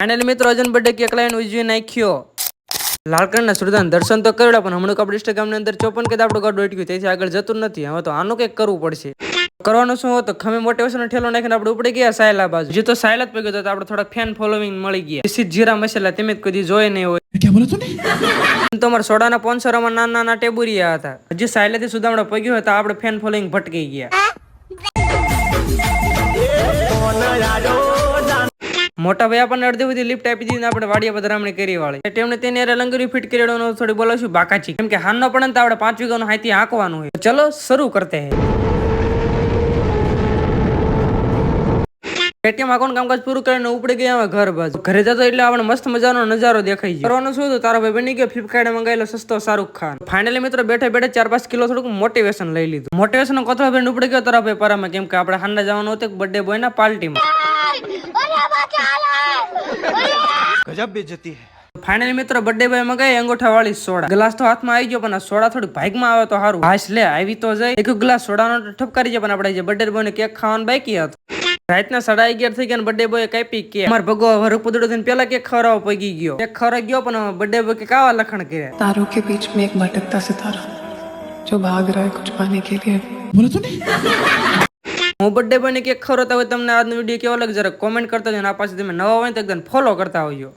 Final મિત્રો Arjun birthday cake line ઉજવી નાખ્યો. લાલ કલરના સુરદાન દર્શન તો કર્યો પણ હમણાં આપણે ઇન્સ્ટાગ્રામની અંદર ચોપન કે આપણું ગાડું અટક્યું. તેથી આગળ જતું નથી. હવે તો આનું કંઈક કરવું પડશે. કરવાનું શું? હતું ખમે મોટિવેશન ઠેલો નાખીને આપણે ઉપડી ગયા સાયલા બાજુ. જે તો સાયલા જ પગ્યો તો આપણે થોડા ફેન ફોલોઈંગ મળી ગયા. સીધ જીરા મસાલા તેમ જ કદી જોઈ નહીં હોય. ક્યાં તમારા સોડાના પોન્સરોમાં નાના નાના ટેબુરિયા હતા. હજી સાયલેથી સુદામડા પગ્યું હતા આપણે ફેન ફોલોઈંગ ભટકી ગયા. મોટા ભાઈ આપણને અડધી બધી લિફ્ટ આપી દીધી આપણે વાડિયા પધરામણી કરી વાળી. તેમણે તેને લંગરી ફિટ કરી થોડી બોલાવશું બાકાચી કેમ કે હાનનો પણ આપણે પાંચ વીઘાનું હાથી હાંકવાનું હોય. ચલો, શરૂ કરતે હે. પેટીએમ અકાઉન્ટ કામકાજ પૂરું કરીને ઉપડી ગયા ઘર બાજુ. ઘરે જતો એટલે આપણે મસ્ત મજાનો નજારો દેખાઈ ગયો. કરવાનું શું હતું? તારો ભાઈ બની ગયો ફ્લિપકાર્ટે મંગાવેલો સસ્તો શાહરૂખ ખાન. ફાઇનલી મિત્રો બેઠે બેઠે ચાર પાંચ કિલો થોડુંક મોટિવેશન લઈ લીધું. મોટિવેશન કોથળા ભાઈ ઉપડી ગયો તારા ભાઈ પરામાં. કેમ કે આપણે હાંડા જવાનું હતું બર્થડે બોય ના પાર્ટીમાં. ગજબ બેજતી હે. ફાઇનલી મિત્રો બર્થડે બોય મગાઈ અંગોઠા વાળી સોડા. ગ્લાસ તો હાથમાં આવી ગયો પણ આ સોડા થોડું ભાગમાં આવે તો સારું હાશ લે આવી તો જાય. એક ગ્લાસ સોડાનો ઠપકારી જાય પણ આપણે જે બર્થડે બોય ને કેક ખાવાનું બાકી હતું. રાતના સાડા અગિયાર થઈ ગયા બર્થડે બોય કઈ પી કે. માર ભગો હરુ પુદડો થઈને પેલા કે ખરાવ પગી ગયો. એક ખરા ગયો પણ બર્થડે બોય કે કાવા લખણ કર્યા તારો કે બીચ મેં એક ભટકતા સિતારા જો ભાગ રહા કુછ પાને કે લિયે બોલે તો નહીં હું બર્થડે બોય કે કેક ખવડાવતા હોય તમને આજનો વીડિયો કેવો લાગે જરા કોમેન્ટ કરતા જજો અને આ તમે નવા હોય તો એકદમ ફોલો કરતા હોજો